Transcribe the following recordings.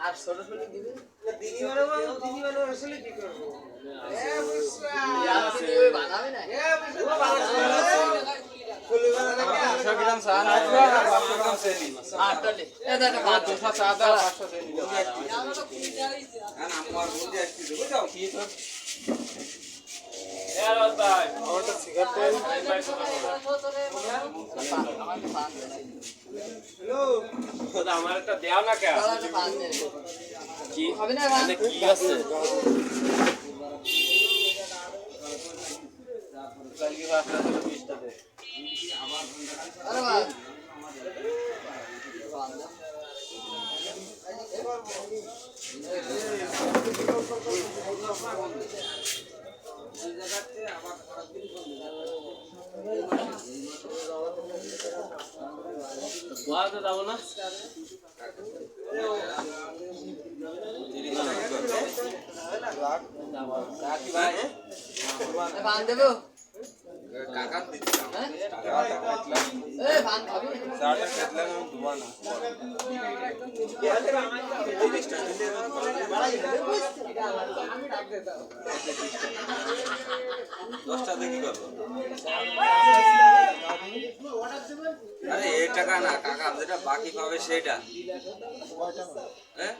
আর ছোট ছোট দিবি দিদি বলো, দিদি আসলে কি করব? বানাবে না দাও ওটা সিগারেট আমার একটা দেও না কে কি? হবে না মানে কি আছে? কালকে পাঁচটা ছিল বিশটা দে আরে ভাই গোয়াতে যাব না রাখি ভাই পান দেবো কাকা হ্যাঁ এ পান খাবি চাটা খেতলে আমি ধোয়া না দশটা দেখি করব আরে এই টাকা না কাকা যেটা বাকি পাবে সেটা হ্যাঁ।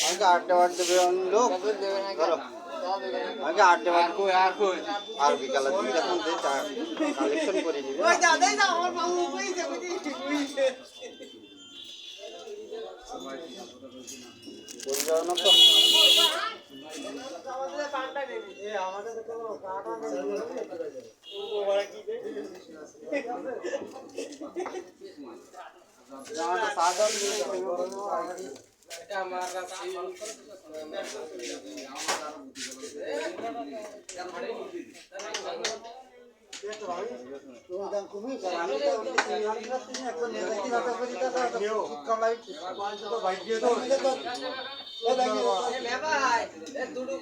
আমাকে আড্ডা বেরোন লোক। না না আমাকে আড্ডা বাড় কই আর কই? আর বিকালে তুমি যখন যে কালেকশন করে নিবি। ওই দাও, দেই আমার বাবু কইছে, বুঝি, বুঝি। যাও না। তো আমাদের পরে দুটো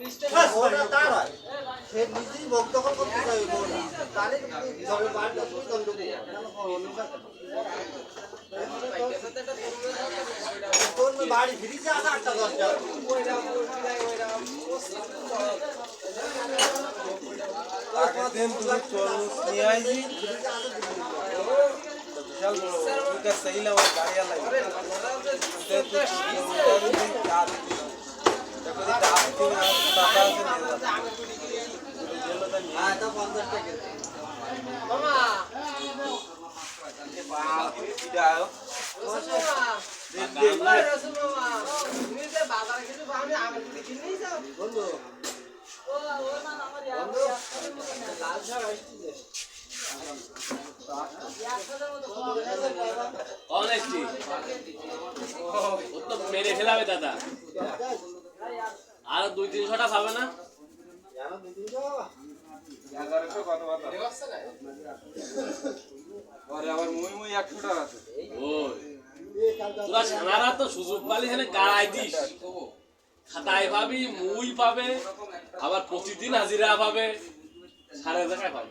বিশ টাকা। বউটা তার হয় সে নিজেই ভোগ দখল করতে চাইবে বাড়ি ফিরিছে আসা আটটা দশটা দিন তুমি তরমুজ নিয়ে মেরে ফেলাবে দাদা আর দুই তিনশোটা পাবে না এগারোশো কত পরে আবার মুই মুই একশো টাকা আছে। ওই। তোরা ছানারা তো সুযোগ পালি এখানে গাড়াই দিস। খাতায় পাবি মুই পাবে আবার প্রতিদিন হাজিরা পাবে। সাড়ে টাকা পাবে।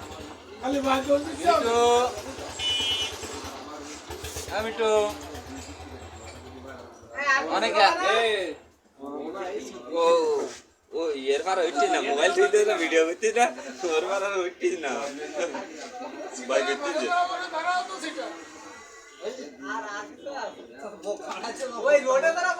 আমি তো অনেক ও ও ইয়ের পার হইছিস না মোবাইল থেকে না ভিডিও করছিস না ওর আর হইছিস না। ভাই করছিস ধরাও তো সেটা ওই রোডে তারা